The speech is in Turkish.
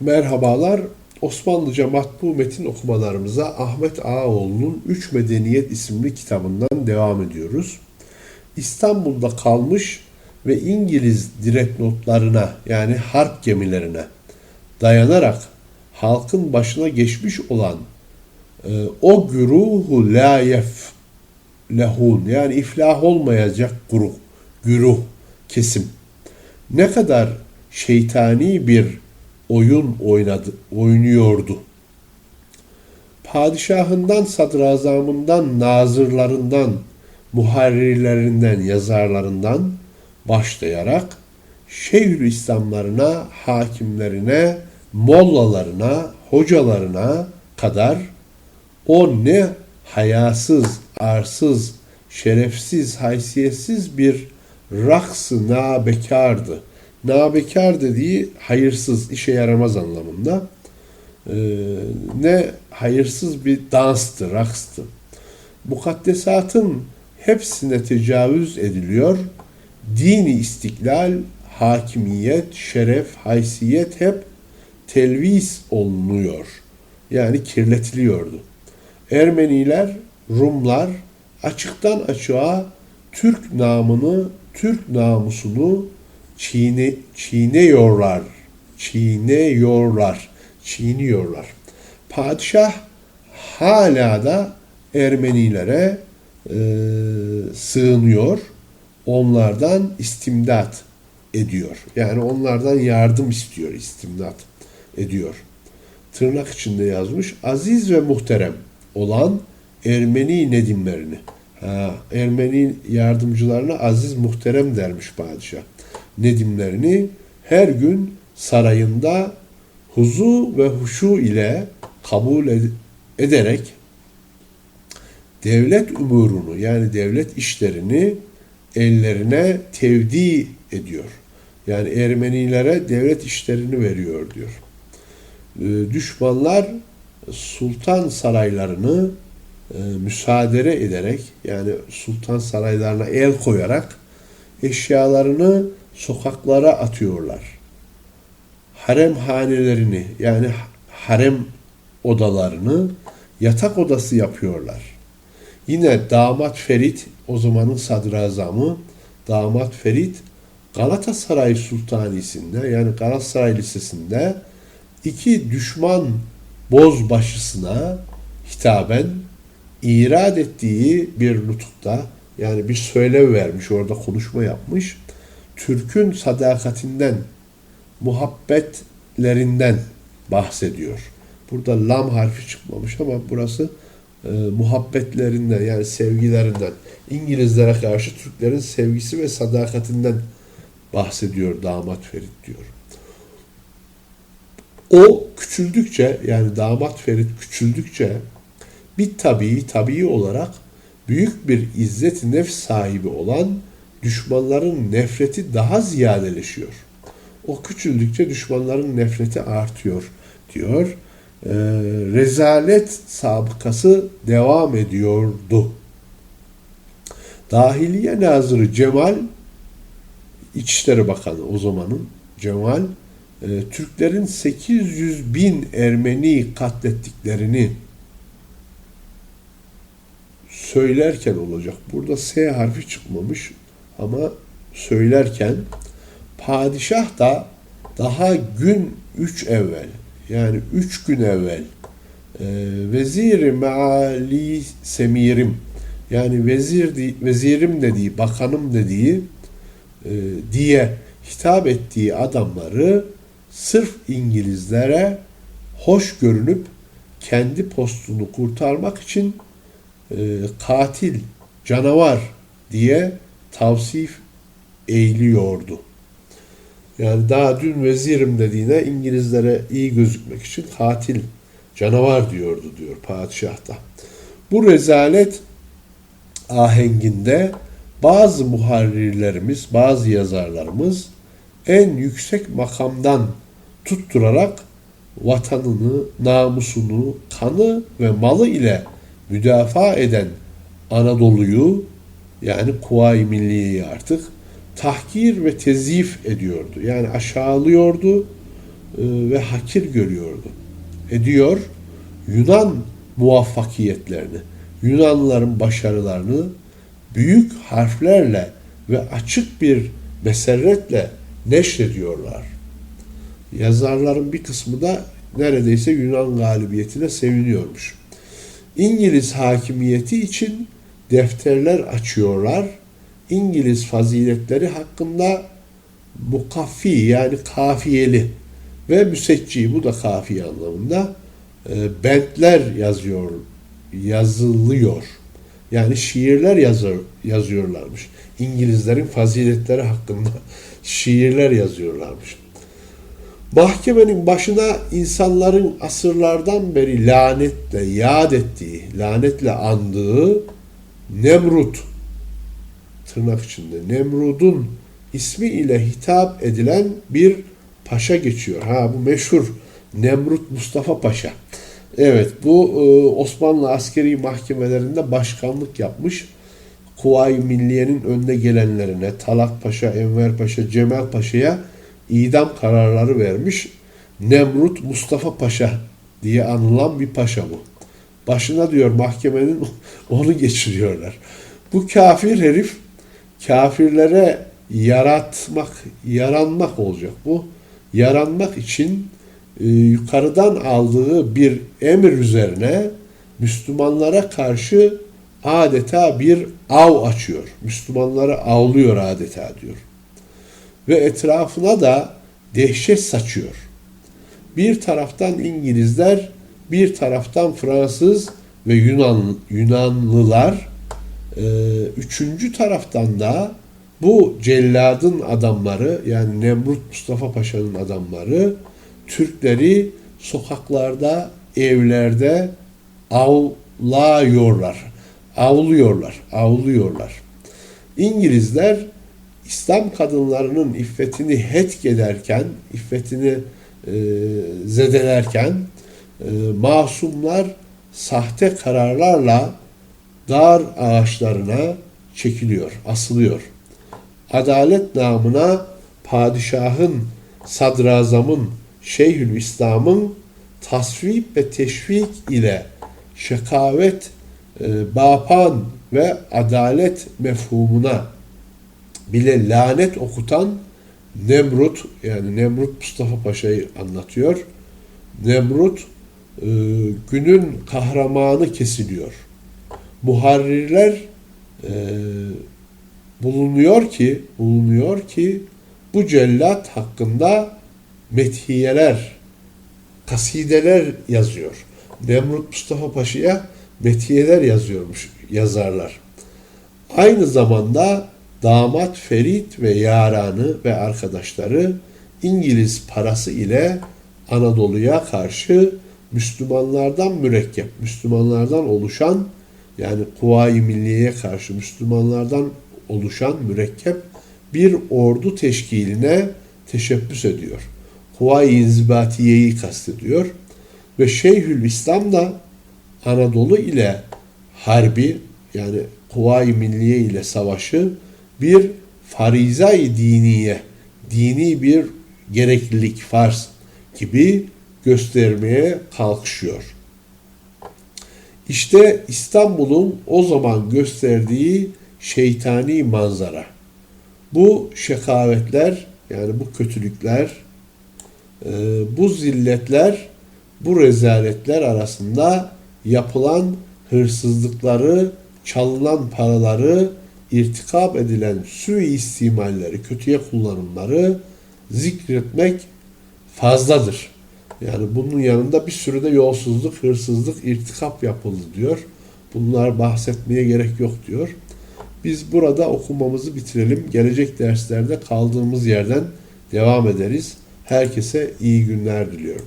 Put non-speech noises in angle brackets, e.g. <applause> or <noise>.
Merhabalar. Osmanlıca matbu metin okumalarımıza Ahmet Ağaoğlu'nun Üç Medeniyet isimli kitabından devam ediyoruz. İstanbul'da kalmış ve İngiliz direknotlarına yani harp gemilerine dayanarak halkın başına geçmiş olan e, o güruhu la yef lehun yani iflah olmayacak grup, güruh, kesim ne kadar şeytani bir oyun oynadı, oynuyordu. Padişahından, sadrazamından, nazırlarından, muharrirlerinden, yazarlarından başlayarak Şeyhülislamlarına, hakimlerine, mollalarına, hocalarına kadar o ne hayasız, arsız, şerefsiz, haysiyetsiz bir raks-ı nabekardı. Nabekar dediği hayırsız, işe yaramaz anlamında. Ee, ne hayırsız bir danstı, rakstı. Mukaddesatın hepsine tecavüz ediliyor. Dini istiklal, hakimiyet, şeref, haysiyet hep telvis olunuyor. Yani kirletiliyordu. Ermeniler, Rumlar açıktan açığa Türk namını, Türk namusunu çiğne, çiğniyorlar. Çiğniyorlar. Çiğniyorlar. Padişah hala da Ermenilere e, sığınıyor. Onlardan istimdat ediyor. Yani onlardan yardım istiyor, istimdat ediyor. Tırnak içinde yazmış. Aziz ve muhterem olan Ermeni nedimlerini. Ha, Ermeni yardımcılarına aziz muhterem dermiş padişah. Nedimlerini her gün sarayında huzu ve huşu ile kabul ed- ederek devlet umurunu yani devlet işlerini ellerine tevdi ediyor. Yani Ermenilere devlet işlerini veriyor diyor. Ee, düşmanlar sultan saraylarını e, müsaade ederek yani sultan saraylarına el koyarak eşyalarını sokaklara atıyorlar. Harem hanelerini yani harem odalarını yatak odası yapıyorlar. Yine damat Ferit o zamanın sadrazamı damat Ferit Galatasaray Sultanisi'nde yani Galatasaray Lisesi'nde iki düşman bozbaşısına hitaben irad ettiği bir nutukta yani bir söylev vermiş orada konuşma yapmış. Türk'ün sadakatinden, muhabbetlerinden bahsediyor. Burada lam harfi çıkmamış ama burası e, muhabbetlerinden yani sevgilerinden, İngilizlere karşı Türklerin sevgisi ve sadakatinden bahsediyor damat Ferit diyor. O küçüldükçe yani damat Ferit küçüldükçe bir tabii tabii olarak büyük bir izzet nefs sahibi olan düşmanların nefreti daha ziyadeleşiyor. O küçüldükçe düşmanların nefreti artıyor diyor. Ee, rezalet sabıkası devam ediyordu. Dahiliye Nazırı Cemal İçişleri Bakanı o zamanın Cemal e, Türklerin 800 bin Ermeni katlettiklerini söylerken olacak. Burada S harfi çıkmamış ama söylerken padişah da daha gün 3 evvel yani 3 gün evvel e, vezir meali semirim yani vezir vezirim dediği bakanım dediği e, diye hitap ettiği adamları sırf İngilizlere hoş görünüp kendi postunu kurtarmak için e, katil, canavar diye tavsif eğiliyordu. Yani daha dün vezirim dediğine İngilizlere iyi gözükmek için katil, canavar diyordu diyor padişah da. Bu rezalet ahenginde bazı muharrirlerimiz, bazı yazarlarımız en yüksek makamdan tutturarak vatanını, namusunu, kanı ve malı ile müdafaa eden Anadolu'yu yani Kuvayi Milliye'yi artık tahkir ve tezif ediyordu. Yani aşağılıyordu, ve hakir görüyordu. Ediyor Yunan muvaffakiyetlerini, Yunanlıların başarılarını büyük harflerle ve açık bir meserretle neşrediyorlar. Yazarların bir kısmı da neredeyse Yunan galibiyetine seviniyormuş. İngiliz hakimiyeti için defterler açıyorlar. İngiliz faziletleri hakkında mukaffi yani kafiyeli ve müsecci bu da kafiye anlamında e, bentler yazıyor yazılıyor. Yani şiirler yazıyor, yazıyorlarmış. İngilizlerin faziletleri hakkında <laughs> şiirler yazıyorlarmış. Mahkemenin başına insanların asırlardan beri lanetle yad ettiği, lanetle andığı Nemrut tırnak içinde Nemrud'un ismi ile hitap edilen bir paşa geçiyor. Ha bu meşhur Nemrut Mustafa Paşa. Evet bu e, Osmanlı askeri mahkemelerinde başkanlık yapmış. Kuvayi Milliye'nin önde gelenlerine Talat Paşa, Enver Paşa, Cemal Paşa'ya idam kararları vermiş. Nemrut Mustafa Paşa diye anılan bir paşa bu. Başına diyor mahkemenin <laughs> onu geçiriyorlar. Bu kafir herif kafirlere yaratmak, yaranmak olacak bu. Yaranmak için e, yukarıdan aldığı bir emir üzerine Müslümanlara karşı adeta bir av açıyor. Müslümanları avlıyor adeta diyor. Ve etrafına da dehşet saçıyor. Bir taraftan İngilizler, bir taraftan Fransız ve Yunan Yunanlılar, e, üçüncü taraftan da bu celladın adamları yani Nemrut Mustafa Paşa'nın adamları Türkleri sokaklarda, evlerde avlıyorlar. Avlıyorlar, avlıyorlar. İngilizler İslam kadınlarının iffetini hetk ederken, iffetini e, zedelerken masumlar sahte kararlarla dar ağaçlarına çekiliyor, asılıyor. Adalet namına padişahın, sadrazamın, şeyhül İslam'ın tasvip ve teşvik ile şekavet, e, bapan ve adalet mefhumuna bile lanet okutan Nemrut yani Nemrut Mustafa Paşa'yı anlatıyor. Nemrut e, günün kahramanı kesiliyor. Muharrirler e, bulunuyor ki bulunuyor ki bu cellat hakkında methiyeler, kasideler yazıyor. Nemrut Mustafa Paşa'ya metiyeler yazıyormuş yazarlar. Aynı zamanda damat Ferit ve yaranı ve arkadaşları İngiliz parası ile Anadolu'ya karşı Müslümanlardan mürekkep, Müslümanlardan oluşan yani Kuvayi Milliye'ye karşı Müslümanlardan oluşan mürekkep bir ordu teşkiline teşebbüs ediyor. Kuvayi İnzibatiye'yi kastediyor. Ve Şeyhül İslam da Anadolu ile harbi yani Kuvayi Milliye ile savaşı bir farizay diniye, dini bir gereklilik, farz gibi göstermeye kalkışıyor. İşte İstanbul'un o zaman gösterdiği şeytani manzara. Bu şekavetler yani bu kötülükler, e, bu zilletler, bu rezaletler arasında yapılan hırsızlıkları, çalınan paraları, irtikap edilen suistimalleri, kötüye kullanımları zikretmek fazladır. Yani bunun yanında bir sürü de yolsuzluk, hırsızlık, irtikap yapıldı diyor. Bunlar bahsetmeye gerek yok diyor. Biz burada okumamızı bitirelim. Gelecek derslerde kaldığımız yerden devam ederiz. Herkese iyi günler diliyorum.